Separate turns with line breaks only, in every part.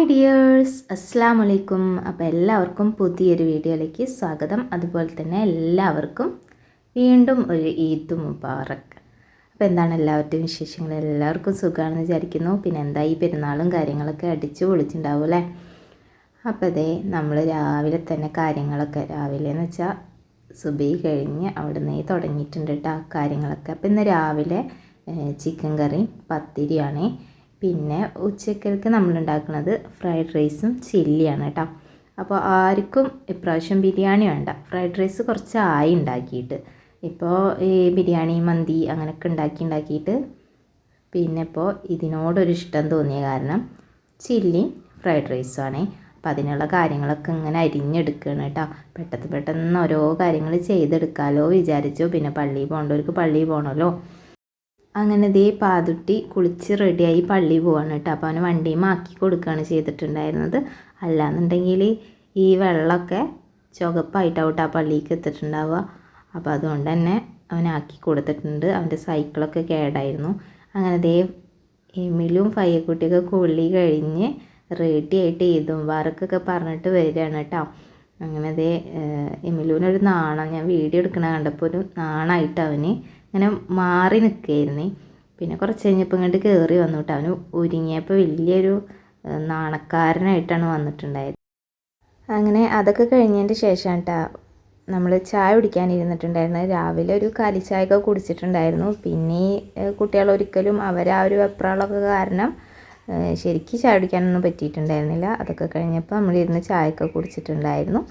Hi dears അസ്സാം വലൈക്കും അപ്പോൾ എല്ലാവർക്കും പുതിയൊരു വീഡിയോയിലേക്ക് സ്വാഗതം. അതുപോലെ തന്നെ എല്ലാവർക്കും വീണ്ടും ഒരു ഈദ് മുബാറക്ക് അപ്പോൾ എന്താണ് എല്ലാവരുടെയും വിശേഷങ്ങൾ? എല്ലാവർക്കും സുഖമാണെന്ന് വിചാരിക്കുന്നു. പിന്നെ എന്താ ഈ പെരുന്നാളും കാര്യങ്ങളൊക്കെ അടിച്ചു പൊളിച്ചിട്ടുണ്ടാവും അല്ലേ? അപ്പോൾ അതേ നമ്മൾ രാവിലെ തന്നെ കാര്യങ്ങളൊക്കെ രാവിലെ എന്ന് വെച്ചാൽ സുബൈ കഴിഞ്ഞ് അവിടെ നിന്ന് തുടങ്ങിയിട്ടുണ്ട് കേട്ടോ കാര്യങ്ങളൊക്കെ. അപ്പോൾ ഇന്ന് രാവിലെ ചിക്കൻ കറിയും പത്തിരിയാണേ പിന്നെ ഉച്ചക്കൽക്ക് നമ്മൾ ഉണ്ടാക്കുന്നത് ഫ്രൈഡ് റൈസും ചില്ലിയാണ് കേട്ടോ. അപ്പോൾ ആർക്കും ഇപ്രാവശ്യം ബിരിയാണി വേണ്ട. ഫ്രൈഡ് റൈസ് കുറച്ച് ആയി ഉണ്ടാക്കിയിട്ട്. ഇപ്പോൾ ഈ ബിരിയാണി മന്തി അങ്ങനെയൊക്കെ ഉണ്ടാക്കി ഉണ്ടാക്കിയിട്ട് പിന്നെ ഇപ്പോൾ ഇതിനോടൊരു ഇഷ്ടം തോന്നിയ കാരണം ചില്ലിയും ഫ്രൈഡ് റൈസും ആണേ. അപ്പോൾ അതിനുള്ള കാര്യങ്ങളൊക്കെ ഇങ്ങനെ അരിഞ്ഞെടുക്കുകയാണ് കേട്ടോ. പെട്ടെന്ന് പെട്ടെന്ന് ഓരോ കാര്യങ്ങൾ ചെയ്തെടുക്കാമല്ലോ വിചാരിച്ചു. പിന്നെ പള്ളിയിൽ പോകേണ്ടവർക്ക് പള്ളിയിൽ പോകണമല്ലോ അങ്ങനെ ദേ പാതുട്ടി കുളിച്ച് റെഡിയായി പള്ളി പോവാണ് കേട്ടോ. അപ്പോൾ അവന് വണ്ടിയും ആക്കി കൊടുക്കുകയാണ് ചെയ്തിട്ടുണ്ടായിരുന്നത്. അല്ലാന്നുണ്ടെങ്കിൽ ഈ വെള്ളമൊക്കെ ചുവപ്പായിട്ടാവട്ടെ ആ പള്ളിക്ക് എത്തിയിട്ടുണ്ടാവുക. അപ്പോൾ അതുകൊണ്ട് തന്നെ അവനാക്കി കൊടുത്തിട്ടുണ്ട്. അവന്റെ സൈക്കിളൊക്കെ കേടായിരുന്നു. അങ്ങനെ ദേ എമിലും ഫയ്യക്കുട്ടിയൊക്കെ കുളി കഴിഞ്ഞ് റെഡി ആയിട്ട് വാർക്കൊക്കെ പറഞ്ഞിട്ട് വരികയാണ് കേട്ടോ. അങ്ങനെ ദേ എമിലൂനൊരു നാണം ഞാൻ വീഡിയോ എടുക്കണ കണ്ടപ്പോൾ ഒരു നാണായിട്ട് അവന്. ഇങ്ങനെ മാറി നിൽക്കുകയായിരുന്നു. പിന്നെ കുറച്ച് കഴിഞ്ഞപ്പോൾ ഇങ്ങോട്ട് കയറി വന്നു അവന് ഒരുങ്ങിയപ്പോൾ വലിയൊരു നാണക്കാരനായിട്ടാണ് വന്നിട്ടുണ്ടായത്. അങ്ങനെ അതൊക്കെ കഴിഞ്ഞതിന്റെ ശേഷം കേട്ടോ നമ്മൾ ചായ കുടിക്കാനിരുന്നിട്ടുണ്ടായിരുന്നു രാവിലെ ഒരു കാലിച്ചായൊക്കെ കുടിച്ചിട്ടുണ്ടായിരുന്നു. പിന്നെ കുട്ടികൾ ഒരിക്കലും അവരെ ആ ഒരു വെപ്രാളമൊക്കെ കാരണം ശരിക്കും ചായ കുടിക്കാനൊന്നും പറ്റിയിട്ടുണ്ടായിരുന്നില്ല. അതൊക്കെ കഴിഞ്ഞപ്പോൾ നമ്മളിരുന്ന് ചായയൊക്കെ കുടിച്ചിട്ടുണ്ടായിരുന്നു.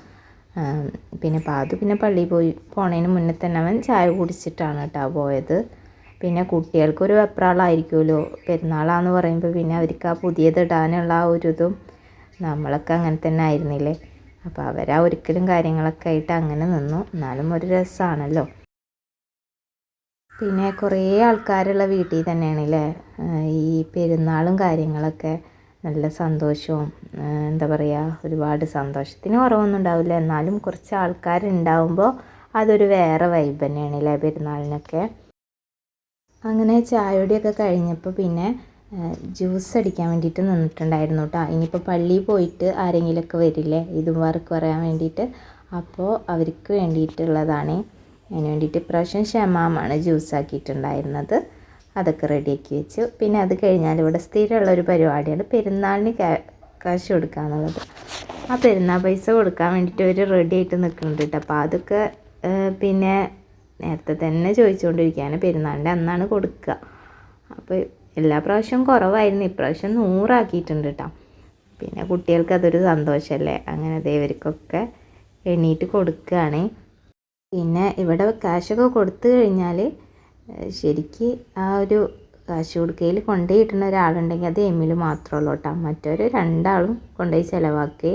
പിന്നെ പാതു പിന്നെ പള്ളിയിൽ പോയി പോണതിന് മുന്നേ തന്നെ അവൻ ചായ കുടിച്ചിട്ടാണ് കേട്ടോ പോയത്. പിന്നെ കുട്ടികൾക്കൊരു വെപ്രാളായിരിക്കുമല്ലോ. പെരുന്നാളാന്ന് പറയുമ്പോൾ പിന്നെ അവർക്ക് ആ പുതിയത് ഇടാനുള്ള ആ ഒരു ഇതും നമ്മളൊക്കെ അങ്ങനെ തന്നെ ആയിരുന്നില്ലേ? അപ്പോൾ അവരാ ഒരിക്കലും കാര്യങ്ങളൊക്കെ ആയിട്ട് അങ്ങനെ നിന്നു. എന്നാലും ഒരു രസമാണല്ലോ പിന്നെ കുറേ ആൾക്കാരുള്ള വീട്ടിൽ തന്നെയാണ് അല്ലേ ഈ പെരുന്നാളും കാര്യങ്ങളൊക്കെ നല്ല സന്തോഷവും എന്താ പറയുക ഒരുപാട് സന്തോഷത്തിന് കുറവൊന്നും ഉണ്ടാവില്ല. എന്നാലും കുറച്ച് ആൾക്കാരുണ്ടാവുമ്പോൾ അതൊരു വേറെ വൈബ് തന്നെയാണ് അല്ലേ പെരുന്നാളിനൊക്കെ. അങ്ങനെ ചായയുടെയൊക്കെ കഴിഞ്ഞപ്പോൾ പിന്നെ ജ്യൂസ് അടിക്കാൻ വേണ്ടിയിട്ട് നിന്നിട്ടുണ്ടായിരുന്നു കേട്ടോ ഇനിയിപ്പോൾ പള്ളിയിൽ പോയിട്ട് ആരെങ്കിലുമൊക്കെ വരില്ലേ ഇതും വർക്ക് പറയാൻ വേണ്ടിയിട്ട്. അപ്പോൾ അവർക്ക് വേണ്ടിയിട്ടുള്ളതാണ്. അതിന് വേണ്ടിയിട്ട് ഇപ്രാവശ്യം ഷമാമാണ് ജ്യൂസ് ആക്കിയിട്ടുണ്ടായിരുന്നത്. അതൊക്കെ റെഡിയാക്കി വെച്ചു. പിന്നെ അത് കഴിഞ്ഞാൽ ഇവിടെ സ്ഥിരമുള്ള ഒരു പരിപാടിയാണ് പെരുന്നാളിന് കാശ് കൊടുക്കുക എന്നുള്ളത് ആ പെരുന്നാൾ പൈസ കൊടുക്കാൻ വേണ്ടിയിട്ട് ഒരു റെഡി ആയിട്ട് നിൽക്കുന്നുണ്ട് കേട്ടോ അപ്പോൾ അതൊക്കെ പിന്നെ നേരത്തെ തന്നെ ചോദിച്ചുകൊണ്ടിരിക്കുകയാണ്. പെരുന്നാളിന്റെ അന്നാണ് കൊടുക്കുക. അപ്പോൾ എല്ലാ പ്രാവശ്യവും കുറവായിരുന്നു. ഇപ്രാവശ്യം നൂറാക്കിയിട്ടുണ്ട് കേട്ടോ പിന്നെ കുട്ടികൾക്ക് അതൊരു സന്തോഷമല്ലേ? അങ്ങനെ ദേവർക്കൊക്കെ എണ്ണീറ്റ് കൊടുക്കുകയാണ്. പിന്നെ ഇവിടെ കാശൊക്കെ കൊടുത്തു കഴിഞ്ഞാൽ ശരിക്ക് ആ ഒരു കാശ് കൊടുക്കയിൽ കൊണ്ടുപോയി കിട്ടുന്ന ഒരാളുണ്ടെങ്കിൽ അത് എമ്മിൽ മാത്രമല്ല കേട്ടോ. മറ്റൊരു രണ്ടാളും കൊണ്ടുപോയി ചിലവാക്കി.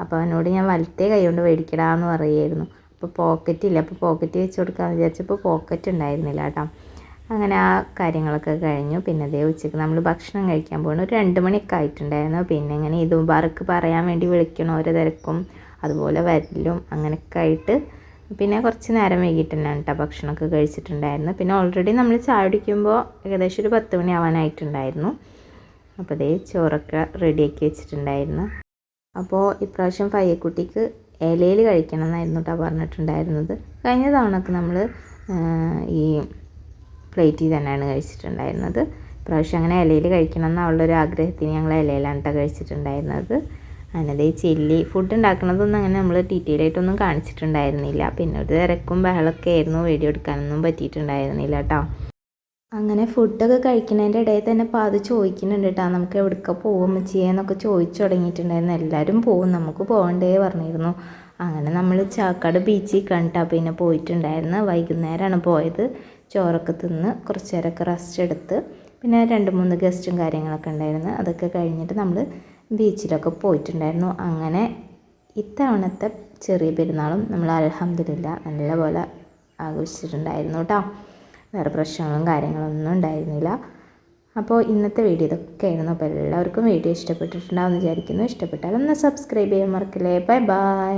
അപ്പോൾ അവനോട് ഞാൻ വലത്തേ കൈ കൊണ്ട് മേടിക്കടാന്ന് പറയുമായിരുന്നു. അപ്പോൾ പോക്കറ്റില്ല അപ്പോൾ പോക്കറ്റ് വെച്ച് കൊടുക്കാമെന്ന് വിചാരിച്ചപ്പോൾ പോക്കറ്റ് ഉണ്ടായിരുന്നില്ല കേട്ടോ. അങ്ങനെ ആ കാര്യങ്ങളൊക്കെ കഴിഞ്ഞു. പിന്നെ അതേ ഉച്ചയ്ക്ക് നമ്മൾ ഭക്ഷണം കഴിക്കാൻ പോകണം ഒരു രണ്ട് മണിയൊക്കെ ആയിട്ടുണ്ടായിരുന്നു. പിന്നെ ഇങ്ങനെ ഇത് മുബാറക്ക് പറയാൻ വേണ്ടി വിളിക്കണം ഓരോ തിരക്കും. അതുപോലെ വരലും അങ്ങനെയൊക്കെ ആയിട്ട് പിന്നെ കുറച്ച് നേരം വൈകിട്ട് തന്നെയാണ് കേട്ടോ ഭക്ഷണമൊക്കെ കഴിച്ചിട്ടുണ്ടായിരുന്നു പിന്നെ ഓൾറെഡി നമ്മൾ ചായ ഏകദേശം ഒരു പത്ത് മണി ആവാനായിട്ടുണ്ടായിരുന്നു. അപ്പോൾ അതേ ചോറൊക്കെ റെഡിയാക്കി വെച്ചിട്ടുണ്ടായിരുന്നു. അപ്പോൾ ഇപ്രാവശ്യം പയ്യക്കുട്ടിക്ക് ഇലയിൽ കഴിക്കണം എന്നായിരുന്നു കേട്ടോ പറഞ്ഞിട്ടുണ്ടായിരുന്നത്. കഴിഞ്ഞ തവണക്ക് നമ്മൾ ഈ പ്ലേറ്റിൽ തന്നെയാണ് കഴിച്ചിട്ടുണ്ടായിരുന്നത്. ഇപ്രാവശ്യം അങ്ങനെ ഇലയിൽ കഴിക്കണം എന്നുള്ള ഒരു ആഗ്രഹത്തിന് ഞങ്ങൾ ഇലയിലാണ് കേട്ടോ കഴിച്ചിട്ടുണ്ടായിരുന്നത്. അങ്ങനെ ചില്ലി ഫുഡ് ഉണ്ടാക്കുന്നതൊന്നും അങ്ങനെ നമ്മൾ ഡീറ്റെയിൽ ആയിട്ടൊന്നും കാണിച്ചിട്ടുണ്ടായിരുന്നില്ല. പിന്നെ ഒരു തിരക്കും ബഹളമൊക്കെ ആയിരുന്നു. വീഡിയോ എടുക്കാനൊന്നും പറ്റിയിട്ടുണ്ടായിരുന്നില്ല കേട്ടോ അങ്ങനെ ഫുഡൊക്കെ കഴിക്കുന്നതിന്റെ ഇടയിൽ തന്നെ പാത് ചോദിക്കുന്നുണ്ട് കേട്ടോ നമുക്ക് എവിടേക്ക് പോകും ചെയ്യാന്നൊക്കെ ചോദിച്ചു തുടങ്ങിയിട്ടുണ്ടായിരുന്നു. എല്ലാവരും പോകും നമുക്ക് പോകണ്ടേ പറഞ്ഞിരുന്നു. അങ്ങനെ നമ്മൾ ചാക്കാട് ബീച്ചിൽ കണ്ടിട്ടാണ് പിന്നെ പോയിട്ടുണ്ടായിരുന്നു. വൈകുന്നേരമാണ് പോയത്. ചോറൊക്കെ തിന്ന് കുറച്ച് നേരമൊക്കെ റെസ്റ്റ് എടുത്ത്. പിന്നെ രണ്ട് മൂന്ന് ഗസ്റ്റും കാര്യങ്ങളൊക്കെ ഉണ്ടായിരുന്നു. അതൊക്കെ കഴിഞ്ഞിട്ട് നമ്മൾ ബീച്ചിലൊക്കെ പോയിട്ടുണ്ടായിരുന്നു. അങ്ങനെ ഇത്തവണത്തെ ചെറിയ പെരുന്നാളും നമ്മൾ അലഹമ്മദില്ല നല്ലപോലെ ആഘോഷിച്ചിട്ടുണ്ടായിരുന്നു കേട്ടോ വേറെ പ്രശ്നങ്ങളും കാര്യങ്ങളൊന്നും ഉണ്ടായിരുന്നില്ല. അപ്പോൾ ഇന്നത്തെ വീഡിയോ ഇതൊക്കെ ആയിരുന്നു അപ്പോൾ എല്ലാവർക്കും വീഡിയോ ഇഷ്ടപ്പെട്ടിട്ടുണ്ടാവും വിചാരിക്കുന്നു. ഇഷ്ടപ്പെട്ടാൽ ഒന്ന് സബ്സ്ക്രൈബ് ചെയ്യാൻ മറക്കില്ലേ. Bye bye.